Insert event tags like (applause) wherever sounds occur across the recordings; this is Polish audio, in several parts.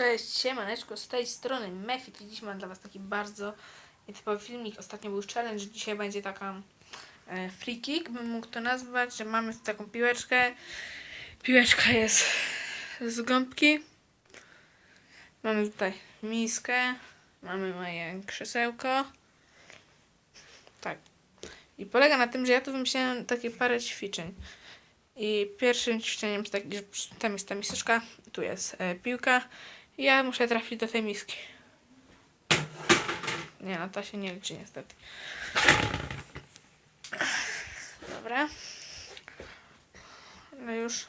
Cześć, siemaneczko, z tej strony Mefit i dziś mam dla was taki bardzo nietypowy filmik. Ostatnio był challenge, dzisiaj będzie taka e, free kick, bym mógł to nazwać, że mamy taką piłeczkę. Piłeczka jest z gąbki. Mamy tutaj miskę, mamy moje krzesełko. Tak. I polega na tym, że ja tu wymyśliłem takie parę ćwiczeń. I pierwszym ćwiczeniem jest takie, że tam jest ta miseczka, tu jest e, piłka. Ja muszę trafić do tej miski. Nie, no to się nie liczy niestety. Dobra. No już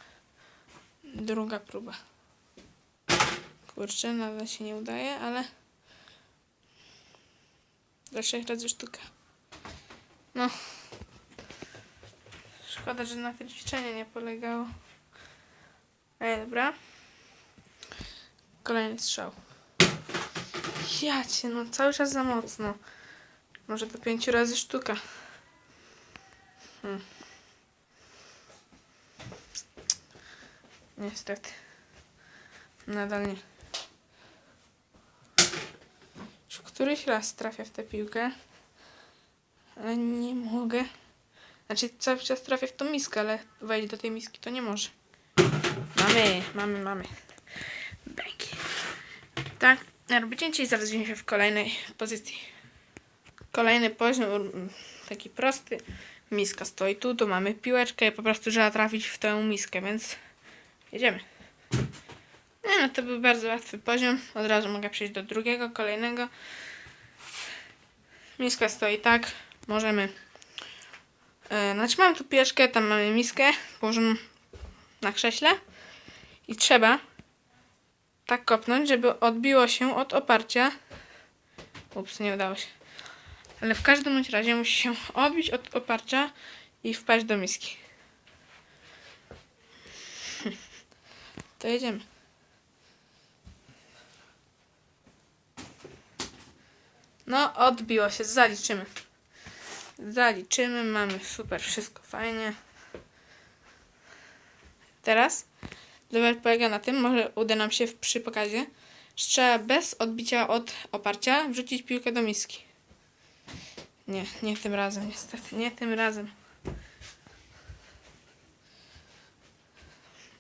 druga próba. Kurczę, nadal się nie udaje, ale do trzech razy sztuka. No. Szkoda, że na tym ćwiczenie nie polegało. Ej, dobra. Kolejny strzał. Ja cię, no cały czas za mocno. Może do pięciu razy sztuka. Hmm. Niestety. Nadal nie. Już któryś raz trafia w tę piłkę. Ale nie mogę. Znaczy cały czas trafia w tą miskę, ale wejść do tej miski to nie może. Mamy, mamy, mamy. Bęki. Tak, robicie dzisiaj zaraz się w kolejnej pozycji. Kolejny poziom, taki prosty. Miska stoi tu, tu mamy piłeczkę i po prostu trzeba trafić w tę miskę, więc jedziemy. Nie no, to był bardzo łatwy poziom. Od razu mogę przejść do drugiego, kolejnego. Miska stoi tak, możemy... E, znaczy tu piłeczkę, tam mamy miskę, położoną na krześle i trzeba tak kopnąć, żeby odbiło się od oparcia. Ups, nie udało się. Ale w każdym razie musi się odbić od oparcia i wpaść do miski. (laughs) To jedziemy. No, odbiło się, zaliczymy. Zaliczymy, mamy super, wszystko fajnie. Teraz level polega na tym, może uda nam się przy pokazie, że trzeba bez odbicia od oparcia wrzucić piłkę do miski. Nie, nie tym razem, niestety, nie tym razem.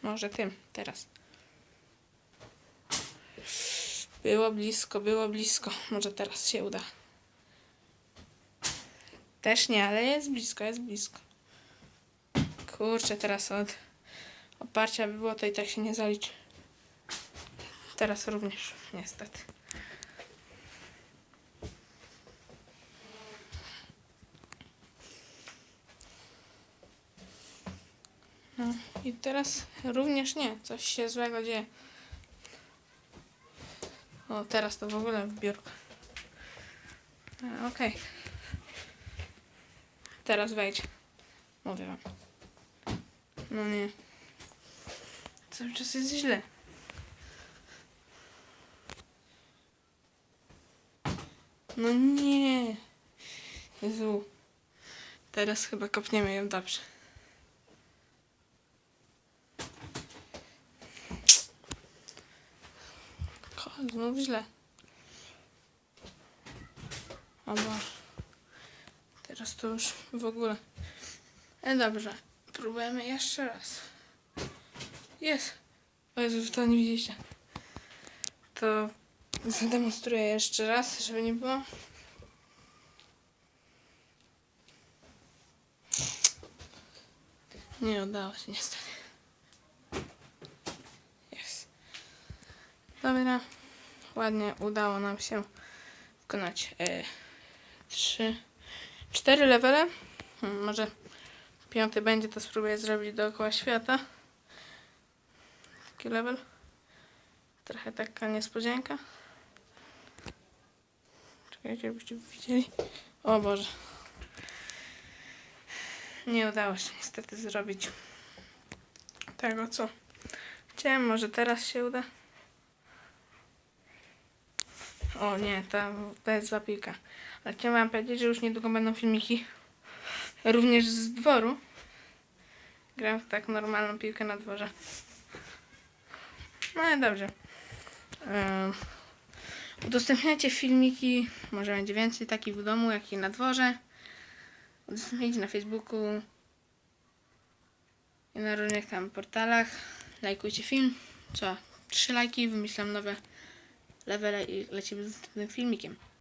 Może tym, teraz. Było blisko, było blisko. Może teraz się uda. Też nie, ale jest blisko, jest blisko. Kurczę, teraz od oparcia by było, to i tak się nie zaliczy. Teraz również, niestety. No i teraz również nie, coś się złego dzieje. O, teraz to w ogóle w biurku. E, Okej. Teraz wejdź. Mówię wam. No nie. Cały czas jest źle. No nie. Jezu. Teraz chyba kopniemy ją dobrze. Znów źle. O Boże. Teraz to już w ogóle. E dobrze. Próbujemy jeszcze raz. Jest. O Jezu, to nie widzieliście. To zademonstruję jeszcze raz, żeby nie było. Nie udało się niestety. Jest. Dobra. Ładnie udało nam się wykonać e, trzy, cztery levele. Hmm, może piąty będzie, to spróbuję zrobić dookoła świata. Taki level. Trochę taka niespodzianka. Czekajcie, byście widzieli. O Boże. Nie udało się niestety zrobić tego, co chciałem. Może teraz się uda. O nie, to, to jest zła piłka. Ale chciałem wam powiedzieć, że już niedługo będą filmiki również z dworu. Gram w tak normalną piłkę na dworze. No i dobrze. E, udostępniajcie filmiki, może będzie więcej takich w domu, jak i na dworze. Udostępniajcie na Facebooku i na różnych tam portalach. Lajkujcie film. Co? Trzy lajki, wymyślam nowe levele i lecimy z następnym filmikiem.